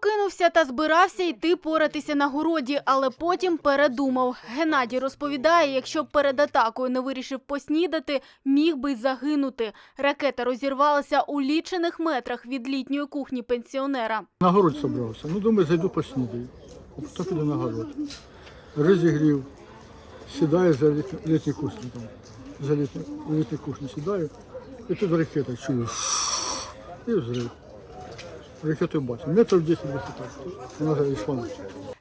Прокинувся та збирався йти поратися на городі, але потім передумав. Геннадій розповідає, якщо б перед атакою не вирішив поснідати, міг би й загинути. Ракета розірвалася у лічених метрах від літньої кухні пенсіонера. На город собрався. Ну, думаю, зайду поснідаю. Потім піду на город. Розігрів, сідаю за літню кухню там. За літню кухню сідаю. І тут ракета чую. І взрив. Ракету бачу. Метрів 10 висота. Вона вже йшла.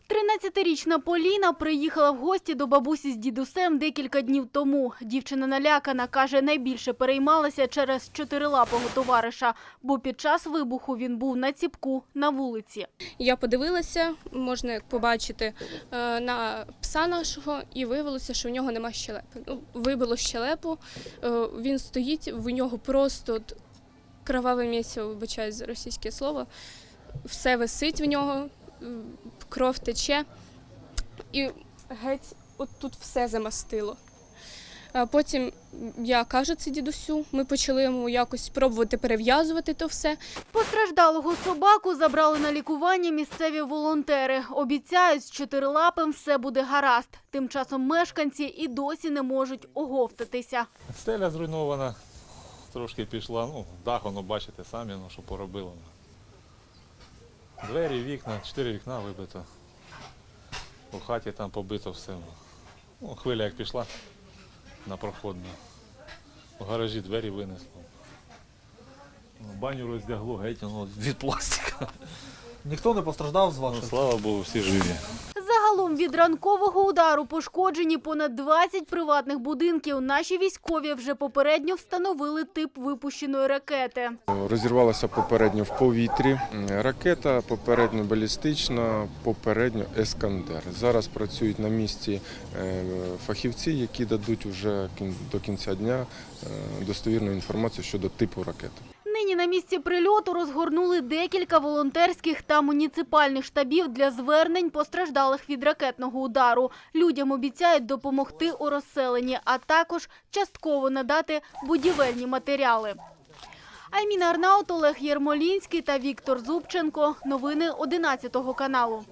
13-річна Поліна приїхала в гості до бабусі з дідусем декілька днів тому. Дівчина налякана, каже, найбільше переймалася через чотирилапого товариша, бо під час вибуху він був на ціпку на вулиці. Я подивилася, можна побачити е, на пса нашого, і виявилося, що в нього нема щелепи. Ну, вибило щелепу, е, він стоїть, в нього просто кроваве місце, вибачаюсь за російське слово. Все висить в нього, кров тече, і геть от тут все замастило. А потім я кажу це дідусю, ми почали йому якось спробувати перев'язувати то все. Постраждалого собаку забрали на лікування місцеві волонтери. Обіцяють, з чотирилапим все буде гаразд. Тим часом мешканці і досі не можуть оговтатися. Стеля зруйнована, трошки пішла, ну, дах, воно бачите самі, ну, що поробило. Двері, вікна, чотири вікна вибито. У хаті там побито все. Ну, хвиля як пішла на проходну. У гаражі двері винесло. Ну, Баню роздягло, геть воно від пластика. Ніхто не постраждав з Ну, слава Богу, всі живі. Загалом від ранкового удару пошкоджені понад 20 приватних будинків. Наші військові вже попередньо встановили тип випущеної ракети. Розірвалася попередньо в повітрі. Ракета попередньо балістична, попередньо Ескандер. Зараз працюють на місці е, фахівці, які дадуть уже до кінця дня е, достовірну інформацію щодо типу ракети. Нині на місці прильоту розгорнули декілька волонтерських та муніципальних штабів для звернень постраждалих від ракетного удару. Людям обіцяють допомогти у розселенні, а також частково надати будівельні матеріали. Айміна Арнаут, Олег Єрмолінський та Віктор Зубченко. Новини 11 каналу.